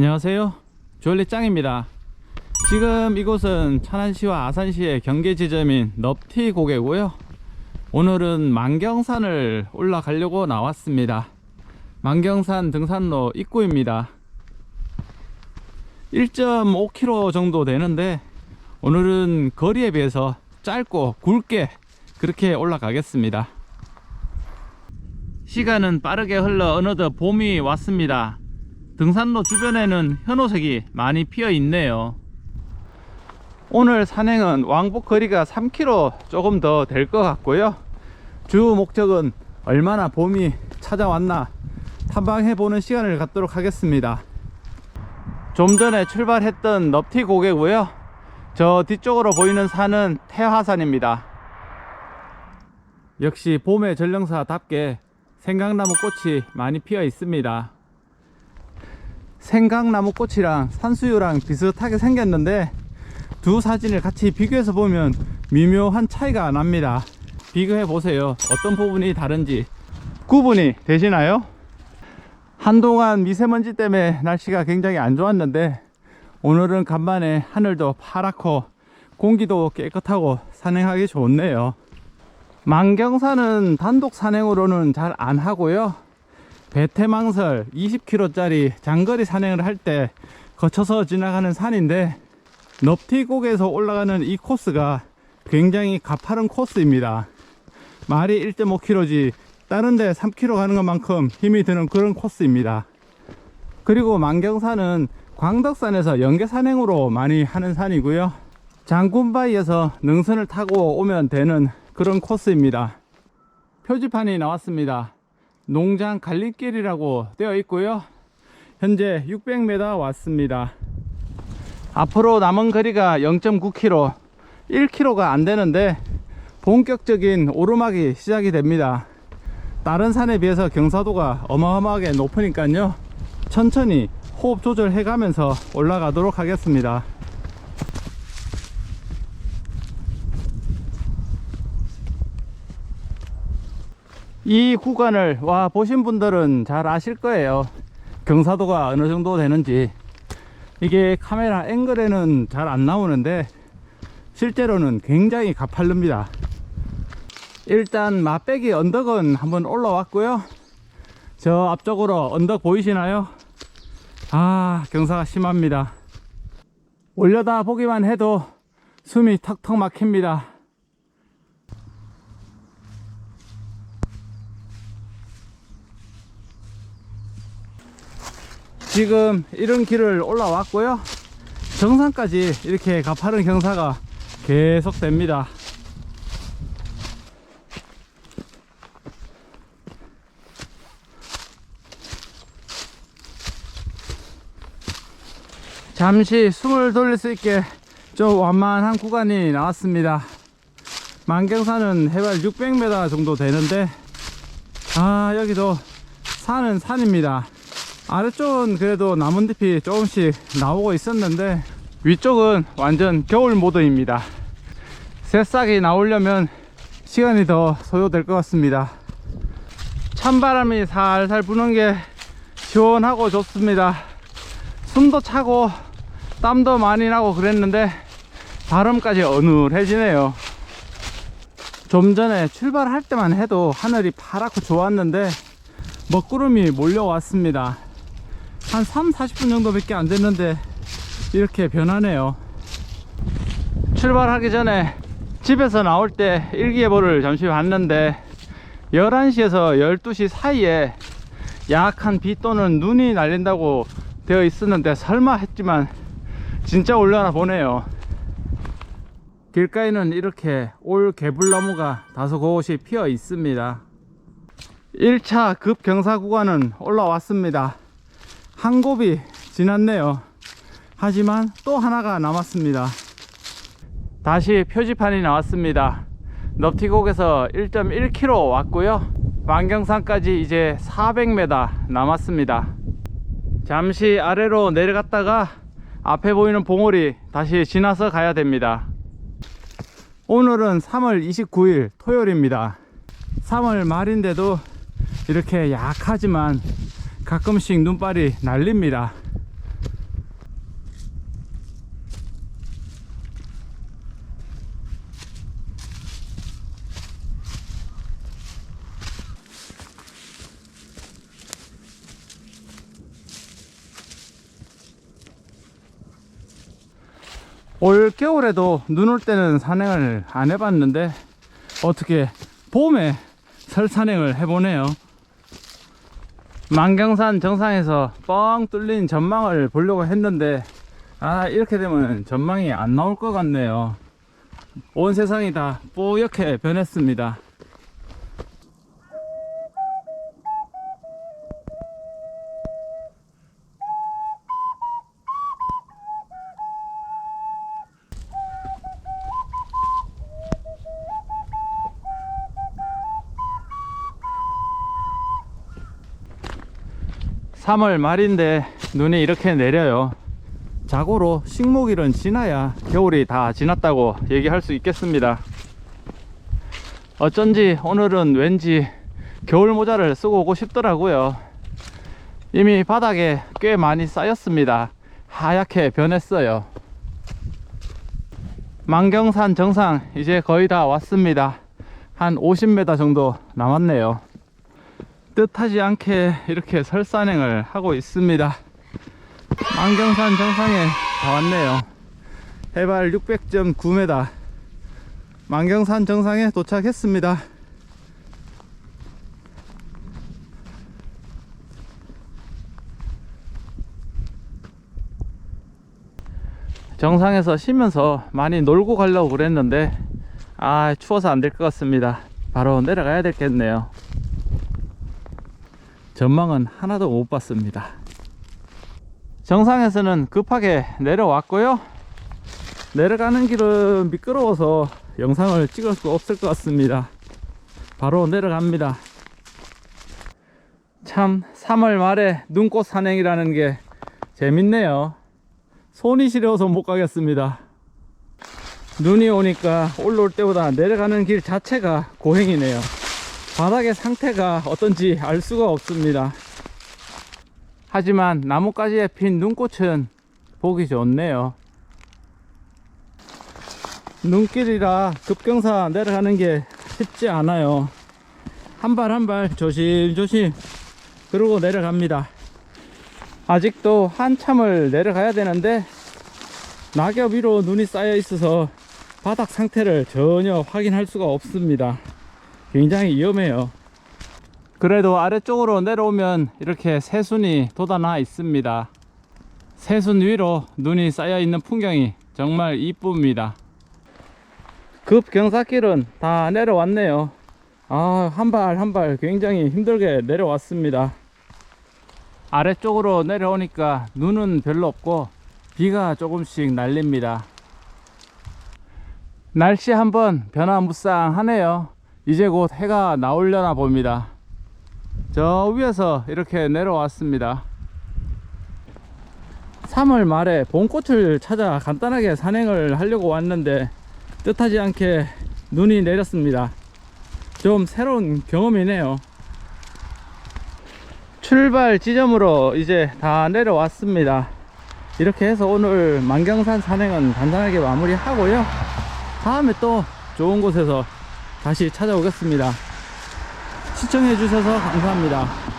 안녕하세요. 조엘리 짱입니다. 지금 이곳은 천안시와 아산시의 경계 지점인 넙티 고개고요. 오늘은 만경산을 올라가려고 나왔습니다. 만경산 등산로 입구입니다. 1.5km 정도 되는데 오늘은 거리에 비해서 짧고 굵게 그렇게 올라가겠습니다. 시간은 빠르게 흘러 어느덧 봄이 왔습니다. 등산로 주변에는 현호색이 많이 피어 있네요. 오늘 산행은 왕복 거리가 3km 조금 더 될 것 같고요. 주 목적은 얼마나 봄이 찾아왔나 탐방해 보는 시간을 갖도록 하겠습니다. 좀 전에 출발했던 넙티 고개고요. 저 뒤쪽으로 보이는 산은 태화산입니다. 역시 봄의 전령사답게 생강나무 꽃이 많이 피어 있습니다. 생강나무 꽃이랑 산수유랑 비슷하게 생겼는데 두 사진을 같이 비교해서 보면 미묘한 차이가 납니다. 비교해 보세요. 어떤 부분이 다른지 구분이 되시나요? 한동안 미세먼지 때문에 날씨가 굉장히 안 좋았는데 오늘은 간만에 하늘도 파랗고 공기도 깨끗하고 산행하기 좋네요. 만경산은 단독 산행으로는 잘 안 하고요. 배태망설 20km짜리 장거리 산행을 할 때 거쳐서 지나가는 산인데 넙티곡에서 올라가는 이 코스가 굉장히 가파른 코스입니다. 말이 1.5km지 다른 데 3km 가는 것만큼 힘이 드는 그런 코스입니다. 그리고 만경산은 광덕산에서 연계 산행으로 많이 하는 산이고요. 장군바위에서 능선을 타고 오면 되는 그런 코스입니다. 표지판이 나왔습니다. 농장 갈림길이라고 되어 있고요. 현재 600m 왔습니다. 앞으로 남은 거리가 0.9km, 1km가 안 되는데 본격적인 오르막이 시작이 됩니다. 다른 산에 비해서 경사도가 어마어마하게 높으니까요. 천천히 호흡 조절해 가면서 올라가도록 하겠습니다. 이 구간을 와 보신 분들은 잘 아실 거예요. 경사도가 어느 정도 되는지. 이게 카메라 앵글에는 잘 안 나오는데 실제로는 굉장히 가파릅니다. 일단 맛배기 언덕은 한번 올라왔고요. 저 앞쪽으로 언덕 보이시나요? 아, 경사가 심합니다. 올려다 보기만 해도 숨이 턱턱 막힙니다. 지금 이런 길을 올라왔고요. 정상까지 이렇게 가파른 경사가 계속 됩니다. 잠시 숨을 돌릴 수 있게 좀 완만한 구간이 나왔습니다. 만경산은 해발 600m 정도 되는데 아 여기도 산은 산입니다. 아래쪽은 그래도 나뭇잎이 조금씩 나오고 있었는데 위쪽은 완전 겨울 모드입니다. 새싹이 나오려면 시간이 더 소요될 것 같습니다. 찬바람이 살살 부는 게 시원하고 좋습니다. 숨도 차고 땀도 많이 나고 그랬는데 발음까지 어눌해지네요. 좀 전에 출발할 때만 해도 하늘이 파랗고 좋았는데 먹구름이 몰려왔습니다. 한 3, 40분 정도밖에 안 됐는데 이렇게 변하네요. 출발하기 전에 집에서 나올 때 일기예보를 잠시 봤는데 11시에서 12시 사이에 약한 비 또는 눈이 날린다고 되어 있었는데 설마 했지만 진짜 올려나 보네요. 길가에는 이렇게 올 개불나무가 다소 곳이 피어 있습니다. 1차 급경사 구간은 올라왔습니다. 한 곱이 지났네요. 하지만 또 하나가 남았습니다. 다시 표지판이 나왔습니다. 넙티곡에서 1.1km 왔고요. 만경산까지 이제 400m 남았습니다. 잠시 아래로 내려갔다가 앞에 보이는 봉우리 다시 지나서 가야 됩니다. 오늘은 3월 29일 토요일입니다. 3월 말인데도 이렇게 약하지만 가끔씩 눈발이 날립니다. 올 겨울에도 눈 올 때는 산행을 안 해봤는데 어떻게 봄에 설 산행을 해보네요. 만경산 정상에서 뻥 뚫린 전망을 보려고 했는데 아 이렇게 되면 전망이 안 나올 것 같네요. 온 세상이 다 뽀얗게 변했습니다. 삼월 말인데 눈이 이렇게 내려요. 자고로 식목일은 지나야 겨울이 다 지났다고 얘기할 수 있겠습니다. 어쩐지 오늘은 왠지 겨울 모자를 쓰고 오고 싶더라고요. 이미 바닥에 꽤 많이 쌓였습니다. 하얗게 변했어요. 만경산 정상 이제 거의 다 왔습니다. 한 50m 정도 남았네요. 뜻하지 않게 이렇게 설산행을 하고 있습니다. 안경산 정상에 다 왔네요. 해발 600.9m. 만경산 정상에 도착했습니다. 정상에서 쉬면서 많이 놀고 가려고 그랬는데 아 추워서 안 될 것 같습니다. 바로 내려가야 되겠네요. 전망은 하나도 못 봤습니다. 정상에서는 급하게 내려왔고요. 내려가는 길은 미끄러워서 영상을 찍을 수 없을 것 같습니다. 바로 내려갑니다. 참 3월 말에 눈꽃 산행이라는 게 재밌네요. 손이 시려워서 못 가겠습니다. 눈이 오니까 올라올 때보다 내려가는 길 자체가 고행이네요. 바닥의 상태가 어떤지 알 수가 없습니다. 하지만 나뭇가지에 핀 눈꽃은 보기 좋네요. 눈길이라 급경사 내려가는 게 쉽지 않아요. 한 발 한 발 조심조심 그러고 내려갑니다. 아직도 한참을 내려가야 되는데 낙엽 위로 눈이 쌓여 있어서 바닥 상태를 전혀 확인할 수가 없습니다. 굉장히 위험해요. 그래도 아래쪽으로 내려오면 이렇게 새순이 돋아나 있습니다. 새순 위로 눈이 쌓여 있는 풍경이 정말 이쁩니다. 급경사길은 다 내려왔네요. 아, 한 발 한 발 굉장히 힘들게 내려왔습니다. 아래쪽으로 내려오니까 눈은 별로 없고 비가 조금씩 날립니다. 날씨 한번 변화무쌍하네요. 이제 곧 해가 나오려나 봅니다. 저 위에서 이렇게 내려왔습니다. 3월 말에 봄꽃을 찾아 간단하게 산행을 하려고 왔는데 뜻하지 않게 눈이 내렸습니다. 좀 새로운 경험이네요. 출발 지점으로 이제 다 내려왔습니다. 이렇게 해서 오늘 만경산 산행은 간단하게 마무리 하고요. 다음에 또 좋은 곳에서 다시 찾아오겠습니다. 시청해 주셔서 감사합니다.